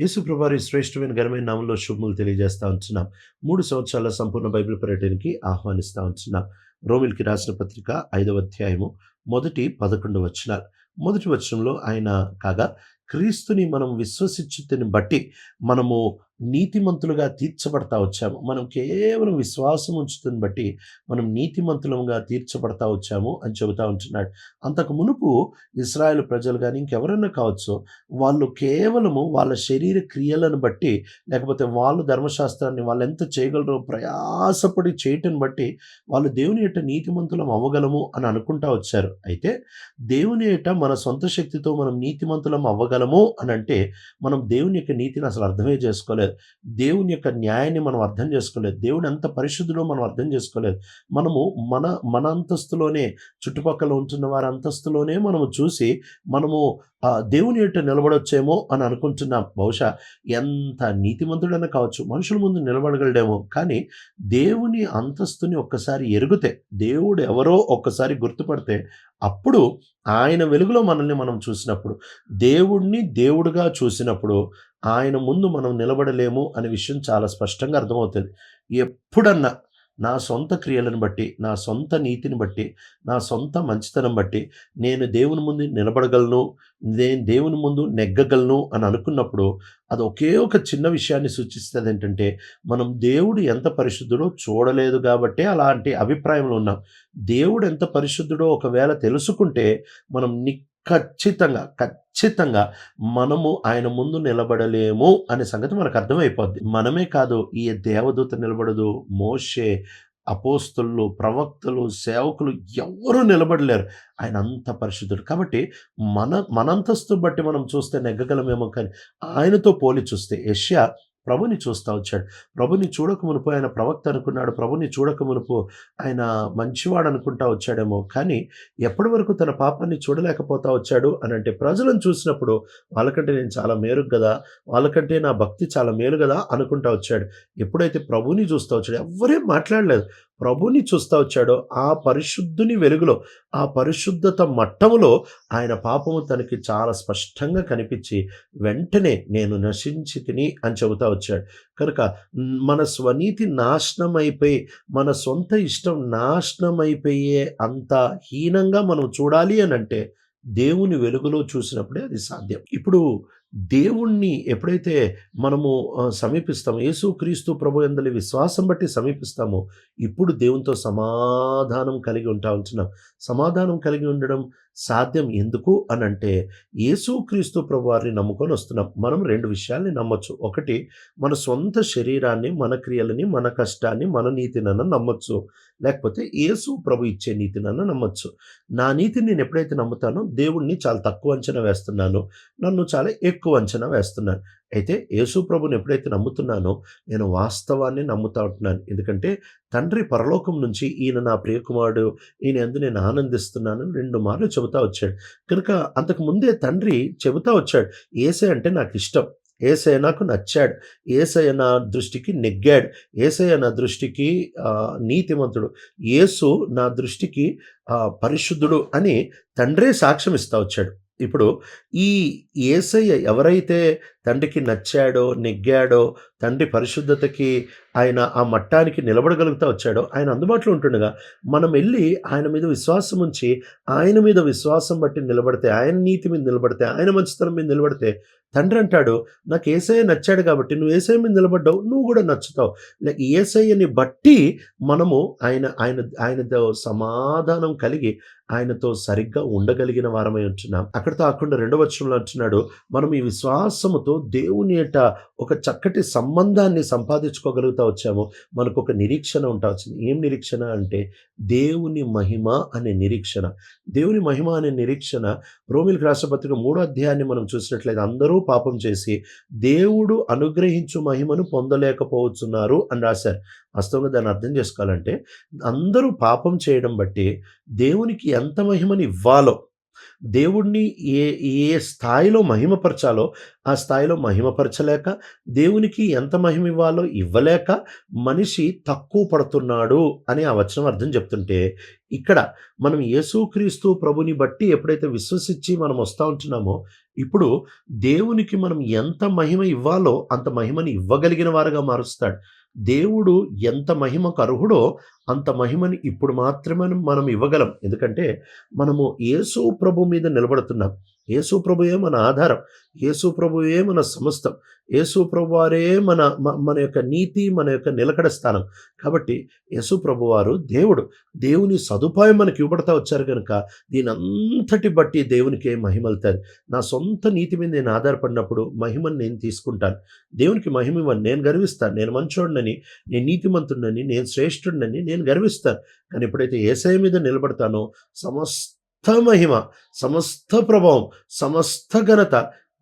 యేసుప్రభారి శ్రేష్టమైన ఘనమైన నామంలో శుభములు తెలియజేస్తా ఉంటున్నాం. మూడు సంవత్సరాల సంపూర్ణ బైబిల్ పర్యటనకి ఆహ్వానిస్తూ ఉంటున్నాం. రోమిల్కి రాసిన పత్రిక ఐదవ అధ్యాయము మొదటి పదకొండు వచనాలు. మొదటి వచనంలో ఆయన కాగా క్రీస్తుని మనం విశ్వసించుతని బట్టి మనము నీతిమంతులుగా తీర్చబడతా వచ్చాము. మనం కేవలం విశ్వాసం ఉంచుతుని బట్టి మనం నీతిమంతులంగా తీర్చబడతా వచ్చాము అని చెబుతా ఉంటున్నాడు. అంతకు మునుపు ఇస్రాయేల్ ప్రజలు కానీ ఇంకెవరన్నా కావచ్చు వాళ్ళు కేవలము వాళ్ళ శరీర క్రియలను బట్టి లేకపోతే వాళ్ళు ధర్మశాస్త్రాన్ని వాళ్ళు ఎంత చేయగలరో ప్రయాసపడి చేయటం బట్టి వాళ్ళు దేవుని యొక్క నీతిమంతులం అవ్వగలము అని అనుకుంటా వచ్చారు. అయితే దేవుని యొక్క మన సొంత శక్తితో మనం నీతిమంతులం అవ్వగలము అని అంటే మనం దేవుని యొక్క నీతిని అసలు అర్థమే చేసుకోలేదు. దేవుని యొక్క న్యాయాన్ని మనం అర్థం చేసుకోలేదు. దేవుడు ఎంత పరిశుద్ధులో మనం అర్థం చేసుకోలేదు. మనము మన మన అంతస్తులోనే చుట్టుపక్కల ఉంటున్న వారి అంతస్తులోనే మనము చూసి మనము దేవుని యొక్క నిలబడొచ్చేమో అని అనుకుంటున్నాం. బహుశా ఎంత నీతిమంతుడైనా కావచ్చు మనుషుల ముందు నిలబడగలడేమో. కానీ దేవుని అంతస్తుని ఒక్కసారి ఎరుగుతే దేవుడు ఎవరో ఒక్కసారి గుర్తుపడితే అప్పుడు ఆయన వెలుగులో మనల్ని మనం చూసినప్పుడు దేవుణ్ణి దేవుడుగా చూసినప్పుడు ఆయన ముందు మనం నిలబడలేము అనే విషయం చాలా స్పష్టంగా అర్థమవుతుంది. ఎప్పుడన్నా నా సొంత క్రియలను బట్టి నా సొంత నీతిని బట్టి నా సొంత మంచితనం బట్టి నేను దేవుని ముందు నిలబడగలను నేను దేవుని ముందు నెగ్గగలను అని అనుకున్నప్పుడు అది ఒకే ఒక చిన్న విషయాన్ని సూచిస్తుంది ఏంటంటే మనం దేవుడు ఎంత పరిశుద్ధుడో చూడలేదు కాబట్టే అలాంటి అభిప్రాయంలో ఉన్నాం. దేవుడు ఎంత పరిశుద్ధుడో ఒకవేళ తెలుసుకుంటే మనం ఖచ్చితంగా ఖచ్చితంగా మనము ఆయన ముందు నిలబడలేము అనే సంగతి మనకు అర్థమైపోద్ది. మనమే కాదు ఈ దేవదూత నిలబడదు మోషే అపోస్తులు ప్రవక్తలు సేవకులు ఎవరూ నిలబడలేరు. ఆయన అంత పరిశుద్ధుడు. కాబట్టి మన మనంతస్తు బట్టి మనం చూస్తే నెగ్గగలమేమో కానీ ఆయనతో పోలి చూస్తే ఏషియా ప్రభుని చూస్తూ వచ్చాడు. ప్రభుని చూడక మునుపు ఆయన ప్రవక్త అనుకున్నాడు. ప్రభుని చూడక మునుపు ఆయన మంచివాడు అనుకుంటా వచ్చాడేమో. కానీ ఎప్పటి వరకు తన పాపాన్ని చూడలేకపోతా వచ్చాడు అని అంటే ప్రజలను చూసినప్పుడు వాళ్ళకంటే నేను చాలా మేలు కదా వాళ్ళకంటే నా భక్తి చాలా మేలు కదా అనుకుంటా వచ్చాడు. ఎప్పుడైతే ప్రభుని చూస్తూ వచ్చాడు ఎవరేం మాట్లాడలేదు. ప్రభుని చూస్తూ వచ్చాడో ఆ పరిశుద్ధుని వెలుగులో ఆ పరిశుద్ధత మట్టములో ఆయన పాపము తనకి చాలా స్పష్టంగా కనిపించి వెంటనే నేను నశించి తిని అని చెబుతా వచ్చాడు. కనుక మన స్వనీతి నాశనం అయిపోయి మన సొంత ఇష్టం నాశనం అయిపోయే అంత హీనంగా మనం చూడాలి అని అంటే దేవుని వెలుగులో చూసినప్పుడే అది సాధ్యం. ఇప్పుడు దేవుణ్ణి ఎప్పుడైతే మనము సమీపిస్తామో యేసు క్రీస్తు ప్రభు ఎందలి విశ్వాసం బట్టి సమీపిస్తామో ఇప్పుడు దేవునితో సమాధానం కలిగి ఉంటా ఉంటున్నాం. సమాధానం కలిగి ఉండడం సాధ్యం ఎందుకు అని అంటే యేసుక్రీస్తు ప్రభువారిని నమ్ముకొని వస్తున్నాం మనం రెండు విషయాల్ని నమ్మొచ్చు. ఒకటి మన సొంత శరీరాన్ని మన క్రియలని మన కష్టాన్ని మన నీతినన్న నమ్మొచ్చు. లేకపోతే యేసు ప్రభు ఇచ్చే నీతినన్న నమ్మొచ్చు. నా నీతిని నేను ఎప్పుడైతే నమ్ముతానో దేవుణ్ణి చాలా తక్కువ అంచనా వేస్తున్నాను. నన్ను చాలా ఎక్కువ అంచనా వేస్తున్నాను. అయితే యేసు ప్రభుని ఎప్పుడైతే నమ్ముతున్నానో నేను వాస్తవాన్ని నమ్ముతా ఉంటున్నాను. ఎందుకంటే తండ్రి పరలోకం నుంచి ఈయన నా ప్రియకుమారుడు ఈయన ఎందు నేను ఆనందిస్తున్నాను రెండు మార్లు చెబుతా వచ్చాడు. కనుక అంతకు ముందే తండ్రి చెబుతా వచ్చాడు ఏసే అంటే నాకు ఇష్టం ఏసయ నాకు నచ్చాడు ఏసయ నా దృష్టికి నెగ్గాడు ఏసయ నా దృష్టికి నీతిమంతుడు యేసు నా దృష్టికి పరిశుద్ధుడు అని తండ్రే సాక్ష్యం ఇస్తా వచ్చాడు. ఇప్పుడు ఈ ఏసయ్య ఎవరైతే తండ్రికి నచ్చాడో నెగ్గాడో తండ్రి పరిశుద్ధతకి ఆయన ఆ మట్టానికి నిలబడగలుగుతా వచ్చాడో ఆయన అందుబాటులో ఉంటుండగా మనం వెళ్ళి ఆయన మీద విశ్వాసం ఉంచి ఆయన మీద విశ్వాసం బట్టి నిలబడితే ఆయన నీతి మీద నిలబడితే ఆయన మంచితనం మీద నిలబడితే తండ్రి అంటాడు నాకు ఏసయ్య నచ్చాడు కాబట్టి నువ్వు ఏసఐ మీద నిలబడ్డావు నువ్వు కూడా నచ్చుతావు. లేక ఏసయ్యని బట్టి మనము ఆయన ఆయన ఆయనతో సమాధానం కలిగి ఆయనతో సరిగ్గా ఉండగలిగిన వారమై ఉంటున్నాం. అక్కడితో కాకుండా రెండవ వచనంలో అంటున్నాడు మనం ఈ విశ్వాసముతో దేవుని యొక్క ఒక చక్కటి సంబంధాన్ని సంపాదించుకోగలుగుతా వచ్చాము. మనకు ఒక నిరీక్షణ ఉంటా వచ్చింది. ఏం నిరీక్షణ అంటే దేవుని మహిమ అనే నిరీక్షణ. దేవుని మహిమ అనే నిరీక్షణ రోమిల్ రాష్ట్రపతికి మూడో అధ్యాయాన్ని మనం చూసినట్లయితే అందరూ పాపం చేసి దేవుడు అనుగ్రహించు మహిమను పొందలేకపోతున్నారు అని రాశారు. వాస్తవంగా దాన్ని అర్థం చేసుకోవాలంటే అందరూ పాపం చేయడం బట్టి దేవునికి ఎంత మహిమని ఇవ్వాలో దేవుణ్ణి ఏ ఏ స్థాయిలో మహిమపరచాలో ఆ స్థాయిలో మహిమపరచలేక దేవునికి ఎంత మహిమ ఇవ్వాలో ఇవ్వలేక మనిషి తక్కువ పడుతున్నాడు అని ఆ వచనం అర్థం చెప్తుంటే ఇక్కడ మనం యేసుక్రీస్తు ప్రభుని బట్టి ఎప్పుడైతే విశ్వసించి మనం వస్తూ ఉంటున్నామో ఇప్పుడు దేవునికి మనం ఎంత మహిమ ఇవ్వాలో అంత మహిమని ఇవ్వగలిగిన వారుగా మారుస్తాడు. దేవుడు ఎంత మహిమకు అర్హుడో అంత మహిమని ఇప్పుడు మాత్రమే మనం ఇవ్వగలం. ఎందుకంటే మనము యేసు ప్రభు మీద నిలబడుతున్నాం. యేసు ప్రభుయే మన ఆధారం యేసు ప్రభుయే మన సమస్తం యేసు ప్రభు వారే మన మన యొక్క నీతి మన యొక్క నిలకడ స్థానం. కాబట్టి యేసు ప్రభు వారు దేవుడు దేవుని సదుపాయం మనకి ఇవ్వబడతా వచ్చారు కనుక దీని అంతటి బట్టి దేవునికి మహిమలుతుంది నా సొంత నీతి మీద నేను ఆధారపడినప్పుడు మహిమని నేను తీసుకుంటాను. దేవునికి మహిమ ఇవ్వను నేను గర్విస్తాను. నేను మంచోడినని నేను నీతిమంతుడినని నేను శ్రేష్ఠుడినని నేను గర్విస్తాను. కానీ ఎప్పుడైతే ఏసఐ మీద నిలబడతానో సమస్త మహిమ సమస్త ప్రభావం సమస్త ఘనత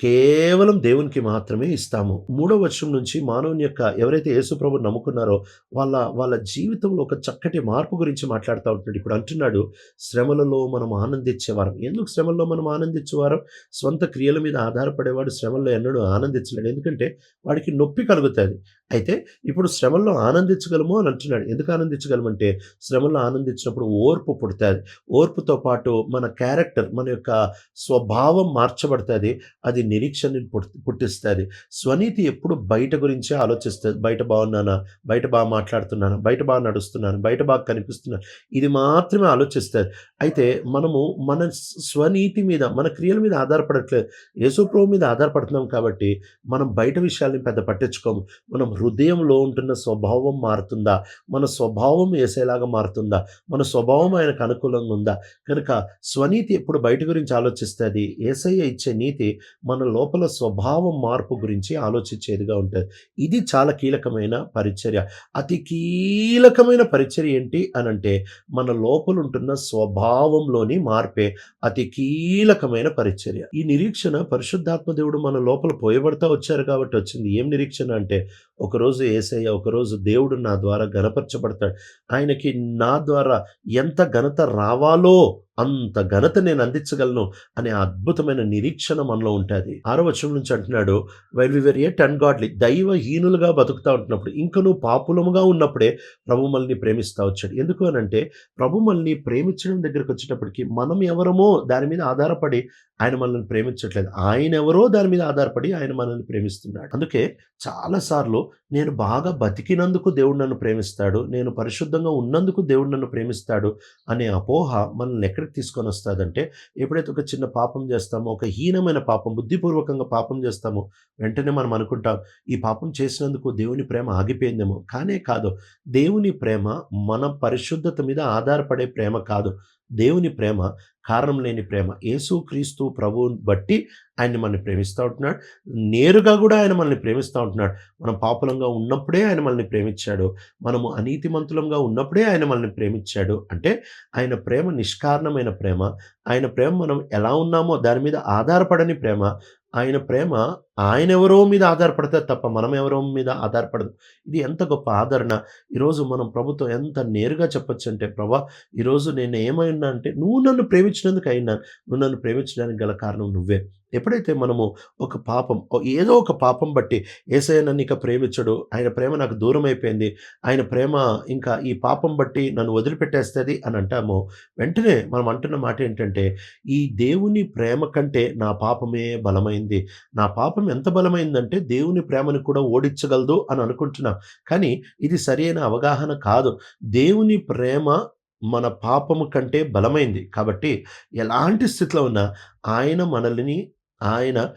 కేవలం దేవునికి మాత్రమే ఇస్తాము. మూడవ వర్షం నుంచి మానవుని యొక్క ఎవరైతే యేసుప్రభు నమ్ముకున్నారో వాళ్ళ వాళ్ళ జీవితంలో ఒక చక్కటి మార్పు గురించి మాట్లాడుతూ ఉంటున్నాడు ఇప్పుడు అంటున్నాడు శ్రమలలో మనం ఆనందించేవారం ఎందుకు శ్రమల్లో మనం ఆనందించేవారం సొంత క్రియల మీద ఆధారపడేవాడు శ్రమల్లో ఎన్నడూ ఆనందించలేడు. ఎందుకంటే వాడికి నొప్పి కలుగుతుంది. అయితే ఇప్పుడు శ్రమల్లో ఆనందించగలము అని అంటున్నాడు. ఎందుకు ఆనందించగలమంటే శ్రమల్లో ఆనందించినప్పుడు ఓర్పు పుడుతుంది. ఓర్పుతో పాటు మన క్యారెక్టర్ మన యొక్క స్వభావం మార్చబడుతుంది. అది నిరీక్షణని పుట్టిస్తుంది. స్వనీతి ఎప్పుడు బయట గురించే ఆలోచిస్తుంది. బయట బాగున్నానా బయట బాగా మాట్లాడుతున్నాను? బయట బాగా నడుస్తున్నాను? బయట బాగా కనిపిస్తున్నాను? ఇది మాత్రమే ఆలోచిస్తుంది. అయితే మనము మన స్వనీతి మీద మన క్రియల మీద ఆధారపడట్లేదు. యేసుప్రభు మీద ఆధారపడుతున్నాం కాబట్టి మనం బయట విషయాల్ని పెద్ద పట్టించుకోము. మనం హృదయంలో ఉంటున్న స్వభావం మారుతుందా? మన స్వభావం వేసేలాగా మారుతుందా? మన స్వభావం ఆయనకు అనుకూలంగా ఉందా? కనుక స్వనీతి ఎప్పుడు బయట గురించి ఆలోచిస్తుంది. ఏసయ్య ఇచ్చే నీతి మన మన లోపల స్వభావం మార్పు గురించి ఆలోచించేదిగా ఉంటుంది. ఇది చాలా కీలకమైన పరిచర్య. అతి కీలకమైన పరిచర్య ఏంటి అని అంటే మన లోపల ఉంటున్న స్వభావంలోని మార్పే అతి కీలకమైన పరిచర్య. ఈ నిరీక్షణ పరిశుద్ధాత్మ దేవుడు మన లోపల పోయబడతా వచ్చారు కాబట్టి వచ్చింది. ఏం నిరీక్షణ అంటే ఒకరోజు ఏసయ్య ఒకరోజు దేవుడు నా ద్వారా గనపరచబడతాడు. ఆయనకి నా ద్వారా ఎంత ఘనత రావాలో అంత ఘనత నేను అందించగలను అనే అద్భుతమైన నిరీక్షణ మనలో ఉంటుంది. ఆరో వచనం నుంచి అంటున్నాడు while we were yet ungodly దైవహీనులుగా బతుకుతా ఉంటున్నప్పుడు ఇంకా నువ్వు పాపులముగా ఉన్నప్పుడే ప్రభు మనల్ని ప్రేమిస్తా వచ్చాడు. ఎందుకు అని అంటే ప్రభు మనల్ని ప్రేమించడం దగ్గరకు వచ్చేటప్పటికి మనం ఎవరమో దాని మీద ఆధారపడి ఆయన మనల్ని ప్రేమించట్లేదు. ఆయన ఎవరో దాని మీద ఆధారపడి ఆయన మనల్ని ప్రేమిస్తున్నాడు. అందుకే చాలాసార్లు నేను బాగా బతికినందుకు దేవుడు నన్ను ప్రేమిస్తాడు నేను పరిశుద్ధంగా ఉన్నందుకు దేవుడు నన్ను ప్రేమిస్తాడు అనే అపోహ మనల్ని ఎక్కడికి తీసుకొని వస్తుందంటే ఎప్పుడైతే ఒక చిన్న పాపం చేస్తామో ఒక హీనమైన పాపం బుద్ధిపూర్వకంగా పాపం చేస్తామో వెంటనే మనం అనుకుంటాం ఈ పాపం చేసినందుకు దేవుని ప్రేమ ఆగిపోయిందేమో. కానే కాదు దేవుని ప్రేమ మన పరిశుద్ధత మీద ఆధారపడే ప్రేమ కాదు. దేవుని ప్రేమ కారణం లేని ప్రేమ. యేసుక్రీస్తు ప్రభువుని బట్టి ఆయన్ని మనల్ని ప్రేమిస్తూ ఉంటున్నాడు. నేరుగా కూడా ఆయన మనల్ని ప్రేమిస్తూ ఉంటున్నాడు. మనం పాపులంగా ఉన్నప్పుడే ఆయన మనల్ని ప్రేమించాడు. మనము అనీతిమంతులంగా ఉన్నప్పుడే ఆయన మనల్ని ప్రేమించాడు. అంటే ఆయన ప్రేమ నిష్కారణమైన ప్రేమ. ఆయన ప్రేమ మనం ఎలా ఉన్నామో దాని మీద ఆధారపడని ప్రేమ. ఆయన ప్రేమ ఆయన ఎవరో మీద ఆధారపడితే తప్ప మనం ఎవరో మీద ఆధారపడదు. ఇది ఎంత గొప్ప ఆదరణ. ఈరోజు మనం ప్రభుత్వం ఎంత నేరుగా చెప్పొచ్చు అంటే ప్రభా ఈరోజు నేను ఏమైనా అంటే నువ్వు నన్ను ప్రేమించినందుకు అయినా నువ్వు నన్ను ప్రేమించడానికి గల కారణం నువ్వే. ఎప్పుడైతే మనము ఒక పాపం ఏదో ఒక పాపం బట్టి ఏసయ్య నన్ను ఇక ప్రేమించడు ఆయన ప్రేమ నాకు దూరం అయిపోయింది ఆయన ప్రేమ ఇంకా ఈ పాపం బట్టి నన్ను వదిలిపెట్టేస్తుంది అని అంటాము వెంటనే మనం అంటున్న మాట ఏంటంటే ఈ దేవుని ప్రేమ కంటే నా పాపమే బలమైంది. నా పాపం ఎంత బలమైందంటే దేవుని ప్రేమను కూడా ఓడించగలదు అని అనుకుంటున్నాం. కానీ ఇది సరైన అవగాహన కాదు. దేవుని ప్రేమ మన పాపము కంటే బలమైంది. కాబట్టి ఎలాంటి స్థితిలో ఉన్నా ఆయన మనల్ని ఆయన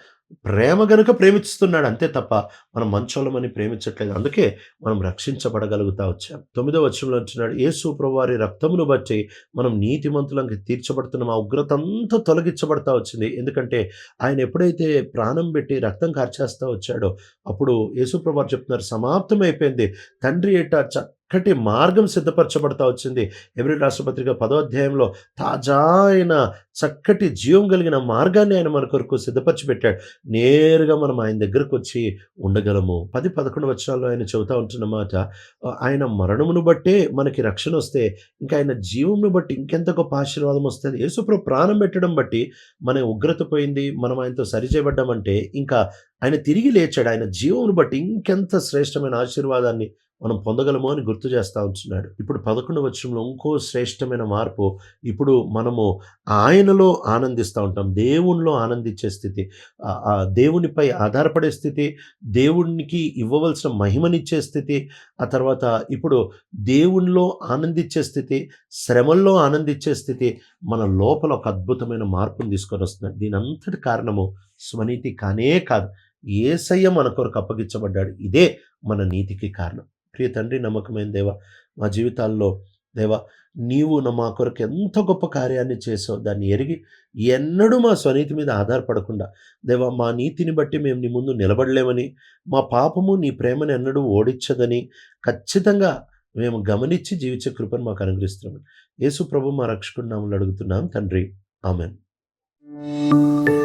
ప్రేమ గనుక ప్రేమిస్తున్నాడు అంతే తప్ప మనం మంచోళమని ప్రేమించట్లేదు. అందుకే మనం రక్షించబడగలుగుతా వచ్చాం. తొమ్మిదో వచ్చంలో వచ్చినాడు యేసు సూప్రవారి రక్తమును బట్టి మనం నీతిమంతులకు తీర్చబడుతున్న. ఆ ఉగ్రత అంతా తొలగించబడతా వచ్చింది. ఎందుకంటే ఆయన ఎప్పుడైతే ప్రాణం పెట్టి రక్తం కార్చేస్తా వచ్చాడో అప్పుడు యేసుప్రభారు చెప్తున్నారు సమాప్తమైపోయింది. తండ్రి ఏట చక్కటి మార్గం సిద్ధపరచబడతా వచ్చింది. ఎవరి రాష్ట్రపత్రిక పదో అధ్యాయంలో తాజా అయిన చక్కటి జీవం కలిగిన మార్గాన్ని ఆయన మన కొరకు సిద్ధపరిచి పెట్టాడు నేరుగా మనం ఆయన దగ్గరకు వచ్చి ఉండగలము. పది పదకొండు వచ్చాల్లో ఆయన చెబుతా ఉంటున్నమాట ఆయన మరణమును బట్టే మనకి రక్షణ వస్తే ఇంకా ఆయన జీవంను బట్టి ఇంకెంత గొప్ప ఆశీర్వాదం వస్తుంది. యేసుప్రభు ప్రాణం పెట్టడం బట్టి మన ఉగ్రత పోయింది మనం ఆయనతో సరిచేయబడ్డామంటే ఇంకా ఆయన తిరిగి లేచాడు. ఆయన జీవమును బట్టి ఇంకెంత శ్రేష్టమైన ఆశీర్వాదాన్ని మనం పొందగలము అని గుర్తు చేస్తూ ఉంటున్నాడు. ఇప్పుడు పదకొండు వచ్చంలో ఇంకో శ్రేష్టమైన మార్పు. ఇప్పుడు మనము ఆయనలో ఆనందిస్తూ ఉంటాం. దేవునిలో ఆనందించే స్థితి ఆ- దేవునిపై ఆధారపడే స్థితి దేవునికి ఇవ్వవలసిన మహిమనిచ్చే స్థితి ఆ తర్వాత ఇప్పుడు దేవునిలో ఆనందించే స్థితి శ్రమల్లో ఆనందించే స్థితి మన లోపల ఒక అద్భుతమైన మార్పును తీసుకొని వస్తున్నాడు. దీని అంతటి కారణము స్వనీతి కానే కాదు. ఏసయ్య మన కొరకు అప్పగించబడ్డాడు. ఇదే మన నీతికి కారణం. ప్రియ తండ్రి నమ్మకమైన దేవ మా జీవితాల్లో దేవ నీవు మా కొరకు ఎంత గొప్ప కార్యాన్ని చేసావు. దాన్ని ఎరిగి ఎన్నడూ మా స్వనీతి మీద ఆధారపడకుండా దేవ మా నీతిని బట్టి మేము నీ ముందు నిలబడలేమని మా పాపము నీ ప్రేమను ఎన్నడూ ఓడించదని ఖచ్చితంగా మేము గమనించి జీవించే కృపను మాకు అనుగ్రహిస్తున్నాం యేసు ప్రభు మా రక్షకుడు నామలు అడుగుతున్నాం. తండ్రి ఆమెన్.